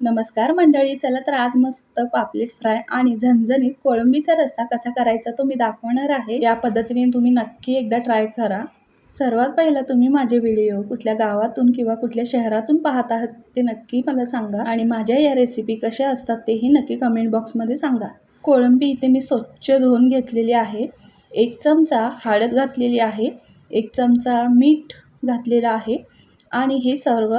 नमस्कार मंडळी चला तर आज मस्त पापलेट फ्राय आणि झणझणीत कोळंबीचा रस्सा कसा करायचा तो मी दाखवणार आहे. या पद्धतीने तुम्ही नक्की एकदा ट्राय करा. सर्वात पहिला तुम्ही माझे व्हिडिओ कुठल्या गावातून किंवा कुठल्या शहरातून पाहत आहात ते नक्की मला सांगा आणि माझ्या या रेसिपी कशा असतात तेही नक्की कमेंट बॉक्समध्ये सांगा. कोळंबी इथे मी स्वच्छ धुवून घेतलेली आहे. एक चमचा हळद घातलेली आहे. एक चमचा मीठ घातलेलं आहे. आणि हे सर्व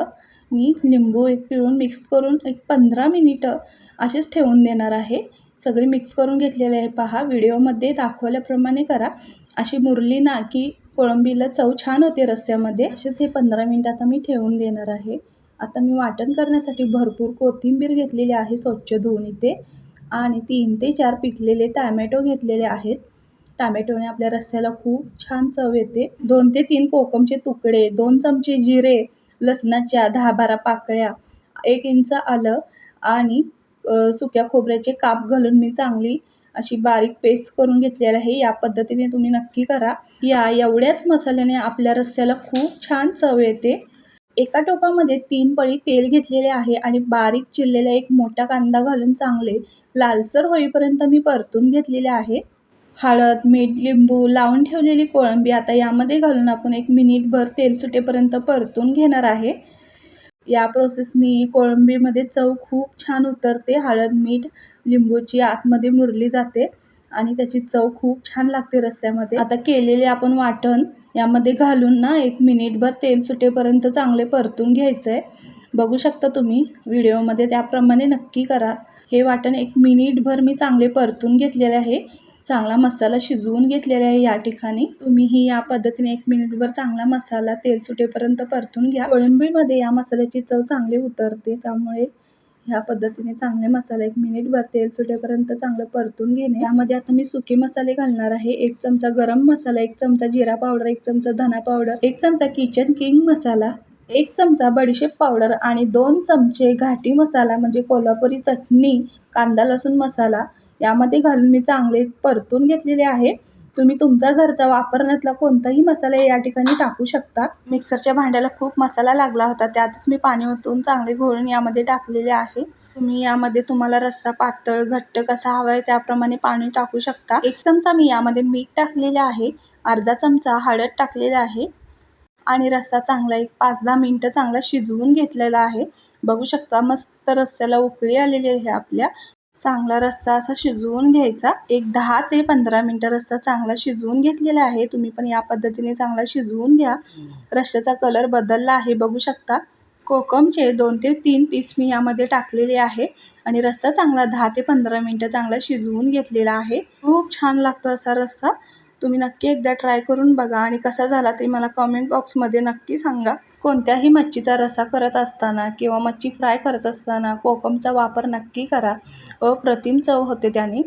मी लिंबू एक पिळून मिक्स करून एक पंधरा मिनिटं असेच ठेवून देणार आहे. सगळे मिक्स करून घेतलेले आहे. पहा व्हिडिओमध्ये दाखवल्याप्रमाणे करा. अशी मुरली ना की कोळंबीला चव छान होते रस्स्यामध्ये असेच हे पंधरा मिनिट आता मी ठेवून देणार आहे. आता मी वाटण करण्यासाठी भरपूर कोथिंबीर घेतलेली आहे स्वच्छ धुवून इथे. आणि तीन ते चार पिकलेले टॅमॅटो घेतलेले आहेत. टॅमॅटोने आपल्या रस्स्याला खूप छान चव येते. दोन ते तीन कोकमचे तुकडे दोन चमचे जिरे लसणाच्या दहा बारा पाकळ्या एक इंच आलं आणि सुक्या खोबऱ्याचे काप घालून मी चांगली अशी बारीक पेस्ट करून घेतलेली आहे. या पद्धतीने तुम्ही नक्की करा. या एवढ्याच मसाल्याने आपल्या रस्स्याला खूप छान चव येते. एका टोपामध्ये तीन पळी तेल घेतलेले आहे आणि बारीक चिरलेला एक मोठा कांदा घालून चांगले लालसर होईपर्यंत मी परतून घेतलेले आहे. हळद मीठ लिंबू लावून ठेवलेली कोळंबी आता यामध्ये घालून आपण एक मिनिटभर तेल सुटेपर्यंत परतून घेणार आहे. या प्रोसेसनी कोळंबीमध्ये चव खूप छान उतरते. हळद मीठ लिंबूची आतमध्ये मुरली जाते आणि त्याची चव खूप छान लागते रस्स्यामध्ये आता केलेले आपण वाटण यामध्ये घालून ना एक मिनिटभर तेल सुटेपर्यंत चांगले परतून घ्यायचं आहे बघू शकता तुम्ही व्हिडिओमध्ये त्याप्रमाणे नक्की करा. हे वाटण एक मिनिटभर मी चांगले परतून घेतलेले आहे. चांगला मसाला शिजवून घेतलेला आहे या ठिकाणी. तुम्हीही या पद्धतीने एक मिनिटभर चांगला मसाला तेल सुटेपर्यंत परतून घ्या. कोळंबीमध्ये या मसाल्याची चव चांगली उतरते त्यामुळे ह्या पद्धतीने चांगले मसाला एक मिनिटभर तेल सुटेपर्यंत चांगलं परतून घेणे. यामध्ये आता मी सुके मसाले घालणार आहे. एक चमचा गरम मसाला एक चमचा जिरा पावडर एक चमचा धना पावडर एक चमचा किचन किंग मसाला एक चमचा बडीशेप पावडर आणि दोन चमचे घाटी मसाला म्हणजे कोल्हापुरी चटणी कांदा लसूण मसाला यामध्ये घालून मी चांगले परतून घेतलेले आहे. तुम्ही तुमचा घरचा वापरण्यातला कोणताही मसाला या ठिकाणी टाकू शकता. मिक्सरच्या भांड्याला खूप मसाला लागला होता त्यातच मी पाणी ओतून चांगले घोळून यामध्ये टाकलेले आहे. तुम्ही यामध्ये तुम्हाला रस्सा पातळ घट्ट कसा हवा आहे त्याप्रमाणे पाणी टाकू शकता. एक चमचा मी यामध्ये मीठ टाकलेले आहे अर्धा चमचा हळद टाकलेला आहे. आणि रस्सा चांगला एक पाच दहा मिनटं चांगला शिजवून घेतलेला आहे. बघू शकता मस्त रस्स्याला उकळी आलेली आहे आपल्या. चांगला रस्सा असा शिजवून घ्यायचा. एक दहा ते पंधरा मिनटं रस्सा चांगला शिजवून घेतलेला आहे. तुम्ही पण या पद्धतीने चांगला शिजवून घ्या. रस्स्याचा कलर बदलला आहे. बघू शकता कोकमचे दोन ते तीन पीस मी यामध्ये टाकलेले आहे. आणि रस्सा चांगला दहा ते पंधरा मिनटं चांगला शिजवून घेतलेला आहे. खूप छान लागतो असा रस्सा. तुम्ही नक्की एकदा ट्राय करून बघा आणि कसा झाला ते मला कमेंट बॉक्समध्ये नक्की सांगा. कोणत्याही मच्छीचा रसा करत असताना किंवा मच्छी फ्राय करत असताना कोकमचा वापर नक्की करा. अप्रतिम चव होते त्याने.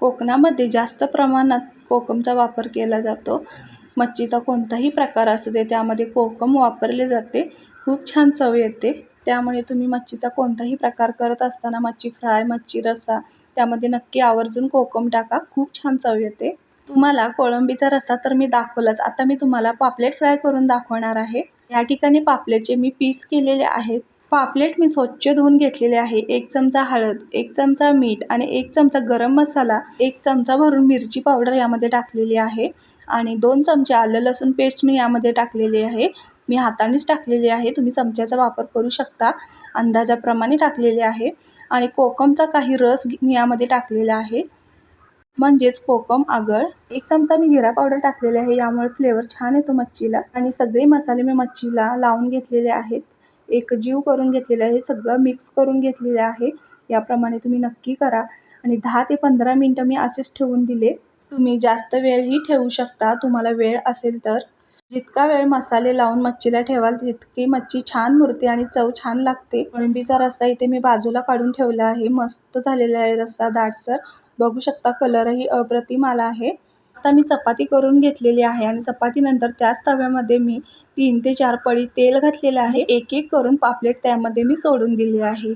कोकणामध्ये जास्त प्रमाणात कोकमचा वापर केला जातो. मच्छीचा कोणताही प्रकार असू दे त्यामध्ये कोकम वापरले जाते. खूप छान चव येते. त्यामुळे तुम्ही मच्छीचा कोणताही प्रकार करत असताना मच्छी फ्राय मच्छी रस्सा त्यामध्ये नक्की आवर्जून कोकम टाका. खूप छान चव येते. तुम्हाला कोळंबीचा रस्सा तर मी दाखवलाच. आता मी तुम्हाला पापलेट फ्राय करून दाखवणार आहे. या ठिकाणी पापलेटचे मी पीस केलेले आहेत. पापलेट मी स्वच्छ धुवून घेतलेले आहे. एक चमचा हळद एक चमचा मीठ आणि एक चमचा गरम मसाला एक चमचा भरून मिरची पावडर यामध्ये टाकलेली आहे आणि दोन चमचे आलं लसूण पेस्ट मी यामध्ये टाकलेली आहे. मी हातानेच टाकलेली आहे. तुम्ही चमच्याचा वापर करू शकता. अंदाजाप्रमाणे टाकलेले आहे आणि कोकमचा काही रस मी यामध्ये टाकलेला आहे. म्हणजेच कोकम आगळ. एक चमचा मी जिरा पावडर टाकलेले आहे. यामुळे फ्लेवर छान येतो मच्छीला. आणि सगळे मसाले मी मच्छीला लावून घेतलेले आहेत. एक जीव करून घेतलेले आहे. सगळं मिक्स करून घेतलेले आहे. याप्रमाणे तुम्ही नक्की करा. आणि दहा ते पंधरा मिनटं मी असेच ठेवून दिले. तुम्ही जास्त वेळही ठेवू शकता. तुम्हाला वेळ असेल तर. जितका वेळ मसाले लावून मच्छीला ठेवाल तितकी मच्छी छान मुरते आणि चव छान लागते. कोळंबीचा रस्सा इथे मी बाजूला काढून ठेवला आहे. मस्त झालेला आहे रस्सा दाटसर बघू शकता कलरही अप्रतिम आला आहे. आता मी चपाती करून घेतलेली आहे आणि चपातीनंतर त्याच तव्यामध्ये मी तीन ते चार पळी तेल घातलेलं आहे. एक एक करून पापलेट त्यामध्ये मी सोडून दिले आहे.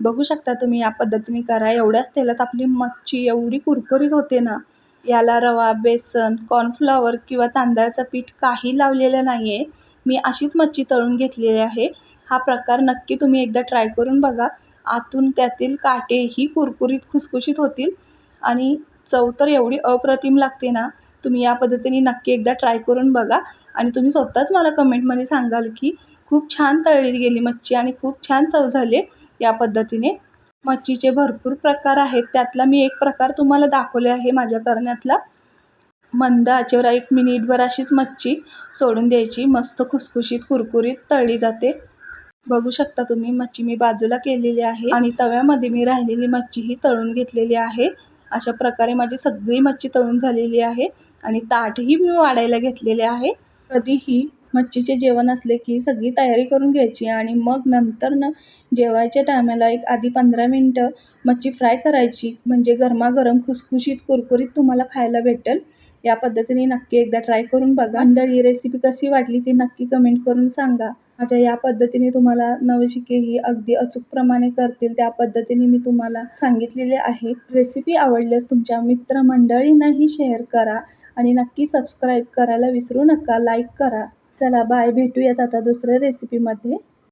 बघू शकता तुम्ही या पद्धतीने करा. एवढ्याच तेलात आपली मच्छी एवढी कुरकुरीत होते ना याला रवा बेसन कॉर्नफ्लॉवर किंवा तांदळाचं पीठ काही लावलेलं नाही आहे मी अशीच मच्छी तळून घेतलेली आहे. हा प्रकार नक्की तुम्ही एकदा ट्राय करून बघा. आतून त्यातील काटेही कुरकुरीत खुसखुशीत होतील. आणि चव तर एवढी अप्रतिम लागते ना तुम्ही या पद्धतीने नक्की एकदा ट्राय करून बघा. आणि तुम्ही स्वतःच मला कमेंटमध्ये सांगाल की खूप छान तळली गेली मच्छी आणि खूप छान चव झाली या पद्धतीने. मच्छीचे भरपूर प्रकार आहेत. त्यातला मी एक प्रकार तुम्हाला दाखवले आहे माझ्या करण्यातला. मंद आचेवर एक मिनिटभर अशीच मच्छी सोडून द्यायची. मस्त खुसखुशीत कुरकुरीत तळली जाते. बघू शकता तुम्ही मच्छी मी बाजूला केलेली आहे आणि तव्यामध्ये मी राहिलेली मच्छी ही तळून घेतलेली आहे. अशा प्रकारे माझी सगळी मच्छी तळून झालेली आहे आणि ताटही मी वाढायला घेतलेले आहे. कधीही मच्छीचे जेवण असले की सगळी तयारी करून घ्यायची आणि मग नंतर न जेवायच्या टायमाला एक आधी पंधरा मिनटं मच्छी फ्राय करायची म्हणजे गरमागरम खुसखुशीत कुरकुरीत तुम्हाला खायला भेटेल. या पद्धतीने नक्की एकदा ट्राय करून बघा. मंडळी रेसिपी कशी वाटली ती नक्की कमेंट करून सांगा. माझ्या या पद्धतीने तुम्हाला नवशिके ही अगदी अचूकप्रमाणे करतील. त्या पद्धतीने मी तुम्हाला सांगितलेले आहे. रेसिपी आवडल्यास तुमच्या मित्रमंडळींनाही शेअर करा आणि नक्की सबस्क्राईब करायला विसरू नका. लाईक करा. चला बाय भेटूयात आता दुसऱ्या रेसिपीमध्ये